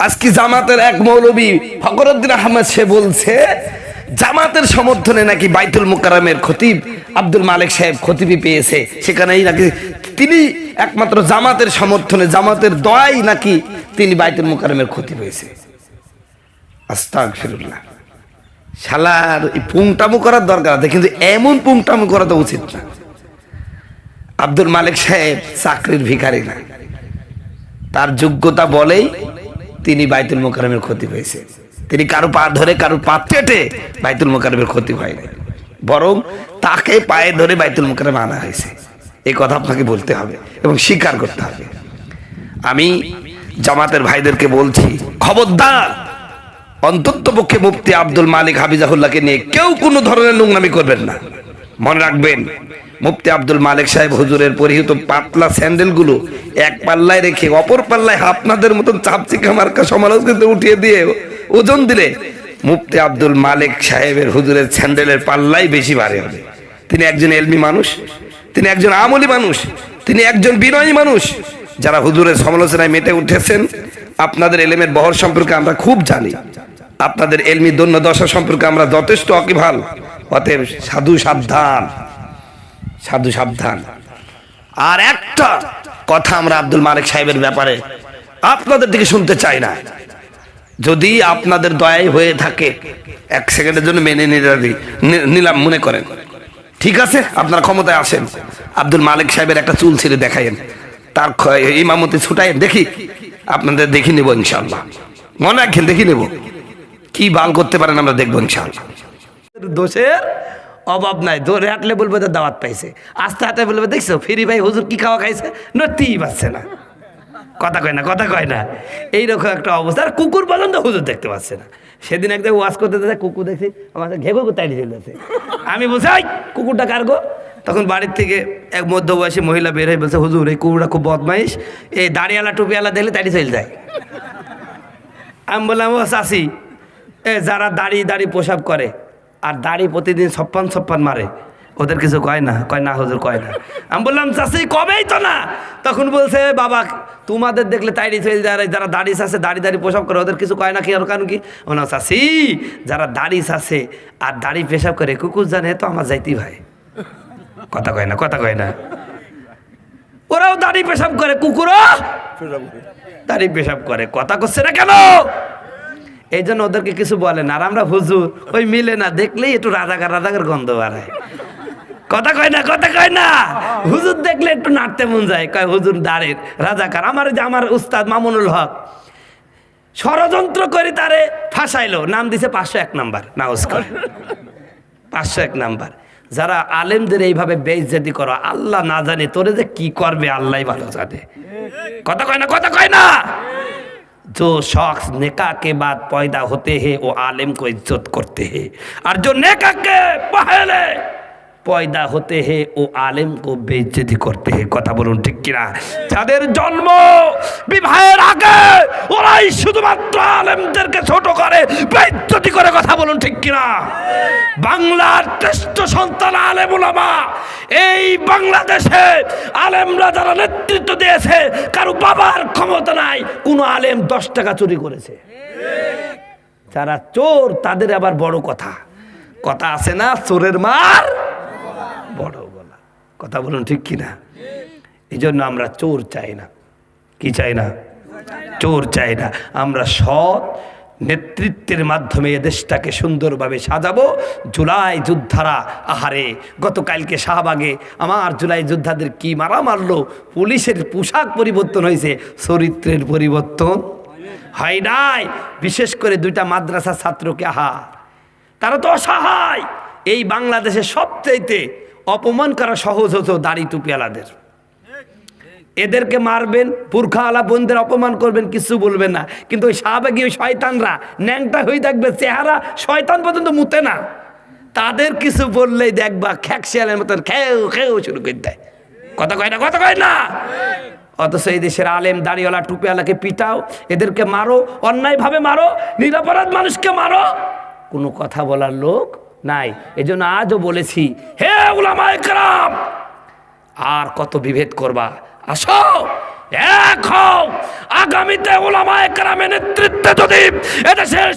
আজকে জামাতের এক মৌলবী ফকরুদ্দিন আহমেদ সে বলছে, জামাতের সমর্থনে নাকি বাইতুল মুকাররমের খতিব আব্দুল মালিক সাহেব খতিবি পেয়েছে। সেখানেই নাকি তিনি একমাত্র জামাতের সমর্থনে, জামাতের দয়াই নাকি তিনি বাইতুল মুকাররমের খতিব হয়েছে। করার দরকার আছে, কিন্তু এমন পুংটামু করা তো উচিত না। আব্দুল মালিক সাহেব চাকরির ভিখারি না। তার যোগ্যতা বলেই তিনি বাইতুল মোকারমের ক্ষতি হয়েছে। তিনি কারও পা ধরে, কারও পা চেটে বাইতুল মোকারমের ক্ষতি হয়নি। বরং তাকে পায়ে ধরে বাইতুল মোকারমে আনা হয়েছে। এই কথা আপনাকে বলতে হবে এবং স্বীকার করতে হবে। আমি জামাতের ভাইদেরকে বলছি, খবরদার অন্তত পক্ষে মুফতি আব্দুল মালিক হাবিজাহুল্লাহকে নিয়ে কেউ কোনো ধরনের নোংরামি করবেন না। মনে রাখবেন, মুফতি আব্দুল মালিক সাহেব হুজুরের পরিহিত পাতলা স্যান্ডেলগুলো এক পাল্লায় রেখে, অপর পাল্লায় আপনাদের মতন চাপচিকা মার্কা সমালোচনাতে উঠিয়ে দিয়ে ওজন দিলে মুফতি আব্দুল মালিক সাহেবের হুজুরের স্যান্ডেলের পাল্লাই বেশি ভারী হবে। তিনি একজন এলমি মানুষ, তিনি একজন আমলি মানুষ, তিনি একজন বিনয়ী মানুষ। যারা হুজুরের সমালোচনায় মেতে উঠেছেন, আপনাদের এলেমের বহর সম্পর্কে আমরা খুব জানি। আপনাদের এলমি দন্য দশা সম্পর্কে আমরা যথেষ্ট অকিভাল। অতএব সাধু সাবধান সাধু সাবধান। আর একটা কথা আমরা আব্দুল মালিক সাহেবের ব্যাপারে আপনাদের দিকে শুনতে চাই না। যদি আপনাদের দয়াই হয়ে থাকে, এক সেকেন্ডের জন্য মেনে নিলাম- নিলাম, মনে করেন। ঠিক আছে? আপনারা ক্ষমতায় আসেন। আব্দুল মালিক সাহেবের একটা চুল ছিঁড়ে দেখাইন তার ইমামতি ছুটাইন দেখি, আপনাদের দেখি নেব ইনশাল্লাহ মনে রাখেন, দেখি নেব। কি বাল করতে পারেন আমরা দেখব ইনশাল্লাহ দোষের অভাব নাই। ধরে হাঁটলে বলবে তো দাওয়াত পাইছে। আস্তে হাতে বলবে দেখছ ফিরি ভাই হুজুর কি খাওয়া খাইছে? নড়তেই পারছে না। কথা কয় না কথা কয় না। এইরকম একটা অবস্থা। আর কুকুর পর্যন্ত হুজুর দেখতে পাচ্ছে না। সেদিন একদম ওয়াশ করতে যেতে কুকুর দেখছি আমার ঘেগো তাড়িয়ে চলেছে আমি বলছি "এই, কুকুরটা কারগো তখন বাড়ির থেকে এক মধ্যবয়সী মহিলা বের হয়ে বলছে হুজুর এই কুকুরটা খুব বদমাইশ। এই দাড়িওয়ালা টুপিওয়ালা দেখলে তাড়ি চলে যায়। আমি বললাম ও চাষি এ যারা দাড়ি দাড়ি পোশাক করে আর দাড়ি প্রতিদিন ছপ্পান সপ্পান মারে। ওদের কিছু কয় না? কয় না হুজুর কয় না। আমি বললাম চাষি কবেই তো না? তখন বলছে বাবা তোমাদের দেখলে চলে যায় যারা দাড়ি আছে দাড়ি দাড়ি পোশাক করে ওদের কিছু কয় না কি আর কারণ কি? ওনা চাষি যারা দাড়ি আছে আর দাড়ি পেশাব করে কুকুর জানে তো আমার যাইতেই ভাই। কথা কয় না কথা কয় না। ওরাও দাড়ি পেশাব করে কুকুরও দাড়ি পেশাব করে। কথা করছে না কেন? এই জন্য ওদেরকে কিছু বলে না। আর আমরা হুজুর, ওই মিলে না, দেখলেই একটু রাজাকার রাজাকার গন্ধ বাড়ায়। কথা কয় না, কথা কয় না। হুজুর দেখলে একটু নাড়তে মন যায়। কয়, হুজুর দাঁড়ের রাজাকার, আমার যে আমার উস্তাদ মামুনুল হক। ষড়যন্ত্র করে তারে ফাঁসাইলো। নাম দিছে পাঁচশো এক নাম্বার। নাউজ করে। পাঁচশো এক নাম্বার। যারা আলেমদের এইভাবে বেইজ্জতি করো, আল্লাহ না জানে তোরে যে কি করবে আল্লাহ ভালো জানে। কথা কয় না, কথা কয় না। जो शख्स नेका के बाद पैदा होते हैं वो आलिम को इज्जत करते हैं और जो नेका के पहले পয়দা হতে হে ও আলেম কো বেজ্জতি করতে হে কথা বলুন ঠিক কিনা যাদের জন্ম বিবাহের ওরাই শুধুমাত্র আলেমদেরকে ছোট করে বেজ্জতি করে কথা বলুন ঠিক কিনা? বাংলার শ্রেষ্ঠ সন্তান আলেম ওলামা এই বাংলাদেশে আলেমরা যারা নেতৃত্ব দিয়েছে, কারও বাবার ক্ষমতা নাই, কোন আলেম দশ টাকা চুরি করেছে। যারা চোর, তাদের আবার বড় কথা। কথা আছে না, চোরের মার? বড় গলা। কথা বলুন ঠিক কিনা? এই জন্য আমরা চোর চাই না। কি চাই না? চোর চাই না। আমরা সৎ নেতৃত্বের মাধ্যমে দেশটাকে সুন্দরভাবে সাজাবো। জুলাই যোদ্ধারা আহারে, গতকালকে শাহবাগে আমার জুলাই যোদ্ধাদের কি মারা মারলো? পুলিশের পোশাক পরিবর্তন হয়েছে, চরিত্রের পরিবর্তন হয় নাই। বিশেষ করে দুইটা মাদ্রাসা ছাত্রকে, আহা, তারা তো অসহায়। এই বাংলাদেশে সবচাইতে অপমান করা সহজ হতো দাড়ি টুপিওয়ালাদের এদেরকে মারবেন পুরখাওয়ালা বোনদের অপমান করবেন, কিছু বলবেন না। কিন্তু ওই শাহবাগি ওই শয়তানরা, ন্যাংটা হয়ে থাকবে, চেহারা শয়তান পর্যন্ত মুতে না। তাদের কিছু বললেই দেখবা খ্যাকশিয়ালের মতন খেউ খেউ শুরু করে দেয়। কথা কয় না, কথা কয় না? অথচ এই দেশের আলেম, দাড়িওয়ালা, টুপিওয়ালাকে পিটাও, এদেরকে মারো, অন্যায়ভাবে মারো, নিরাপরাধ মানুষকে মারো। কোনো কথা বলার লোক নাই। এজন্য আজও বলেছি, হে একরাম আর কত বিভেদ করবা? আসো। এক আগামীতে ওলামায়ে কেরামের নেতৃত্বে যদি এদেশের